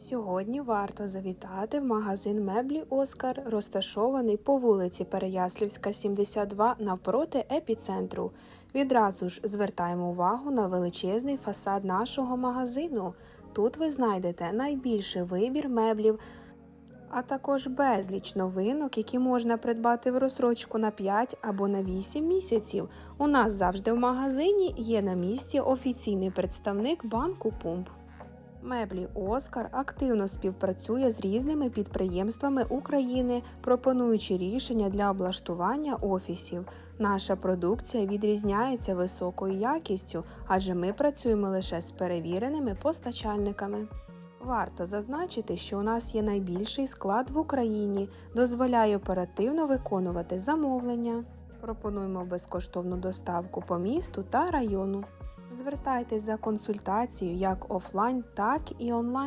Сьогодні варто завітати в магазин меблі Оскар, розташований по вулиці Переяслівська, 72 навпроти епіцентру. Відразу ж звертаємо увагу на величезний фасад нашого магазину. Тут ви знайдете найбільший вибір меблів, а також безліч новинок, які можна придбати в розсрочку на 5 або на 8 місяців. У нас завжди в магазині є на місці офіційний представник банку Пумп. Меблі Оскар активно співпрацює з різними підприємствами України, пропонуючи рішення для облаштування офісів. Наша продукція відрізняється високою якістю, адже ми працюємо лише з перевіреними постачальниками. Варто зазначити, що у нас є найбільший склад в Україні, дозволяє оперативно виконувати замовлення. Пропонуємо безкоштовну доставку по місту та району. Звертайтесь за консультацією як офлайн, так і онлайн.